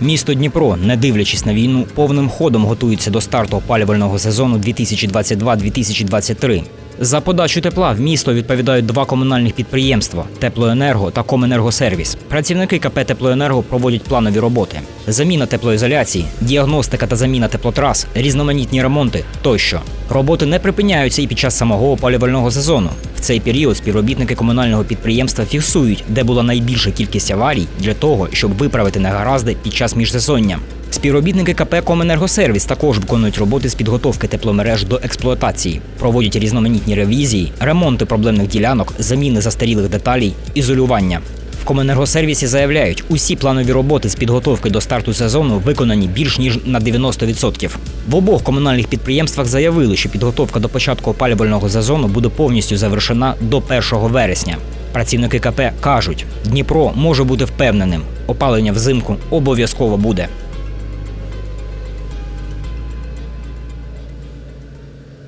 Місто Дніпро, не дивлячись на війну, повним ходом готується до старту опалювального сезону 2022-2023. За подачу тепла в місто відповідають два комунальних підприємства Теплоенерго та Коменергосервіс. Працівники КП Теплоенерго проводять планові роботи: заміна теплоізоляції, діагностика та заміна теплотрас, різноманітні ремонти тощо. Роботи не припиняються і під час самого опалювального сезону. В цей період співробітники комунального підприємства фіксують, де була найбільша кількість аварій для того, щоб виправити негаразди під час міжсезоння. Співробітники КП Коменергосервіс також виконують роботи з підготовки тепломереж до експлуатації, проводять різноманітні ревізії, ремонти проблемних ділянок, заміни застарілих деталей, ізолювання. В Коменергосервісі заявляють, усі планові роботи з підготовки до старту сезону виконані більш ніж на 90%. В обох комунальних підприємствах заявили, що підготовка до початку опалювального сезону буде повністю завершена до 1 вересня. Працівники КП кажуть, Дніпро може бути впевненим, опалення взимку обов'язково буде.